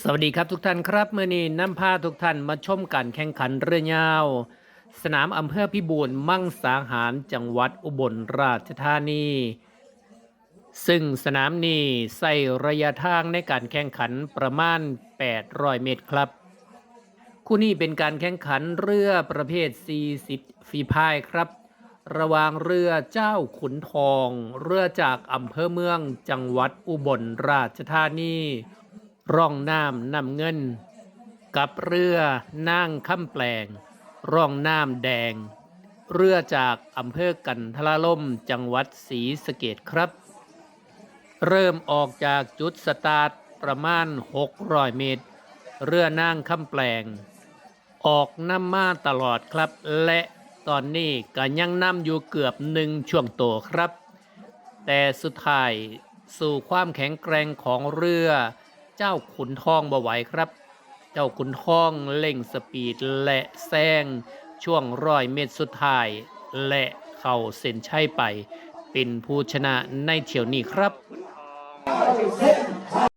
สวัสดีครับทุกท่านครับเมื่อนี้นำพาทุกท่านมาชมการแข่งขันเรือยาว สนามอำเภอพิบูลมั่งสาหารจังหวัดอุบลราชธานี ซึ่งสนามนี้ใส่ระยะทางในการแข่งขันประมาณ 800 เมตรครับ คู่นี้เป็นการแข่งขันเรือประเภท 40 ฝีพายครับ ระวางเรือเจ้าขุนทอง เรือจากอำเภอเมืองจังหวัดอุบลราชธานี ร่องน้ำน้ำเงิน กับเรือนั่งข้าแปลง ร่องน้ำแดง เรือจากอำเภอกันทละล่มจังหวัดศรีสะเกดครับ เริ่มออกจากจุดสตาร์ทประมาณ 600 เมตร เรือนั่งข้าแปลง ออกน้ำมาตลอดครับ และตอนนี้ก็ยังนำอยู่เกือบหนึ่งช่วงโตครับ แต่สุดท้ายสู่ความแข็งแกร่งของเรือ เจ้าขุนทองบ่ไหวครับ เจ้าขุนทองเร่งสปีดและแซงช่วงร้อยเมตรสุดท้าย และเข้าเส้นชัยไป เป็นผู้ชนะในเที่ยวนี้ครับ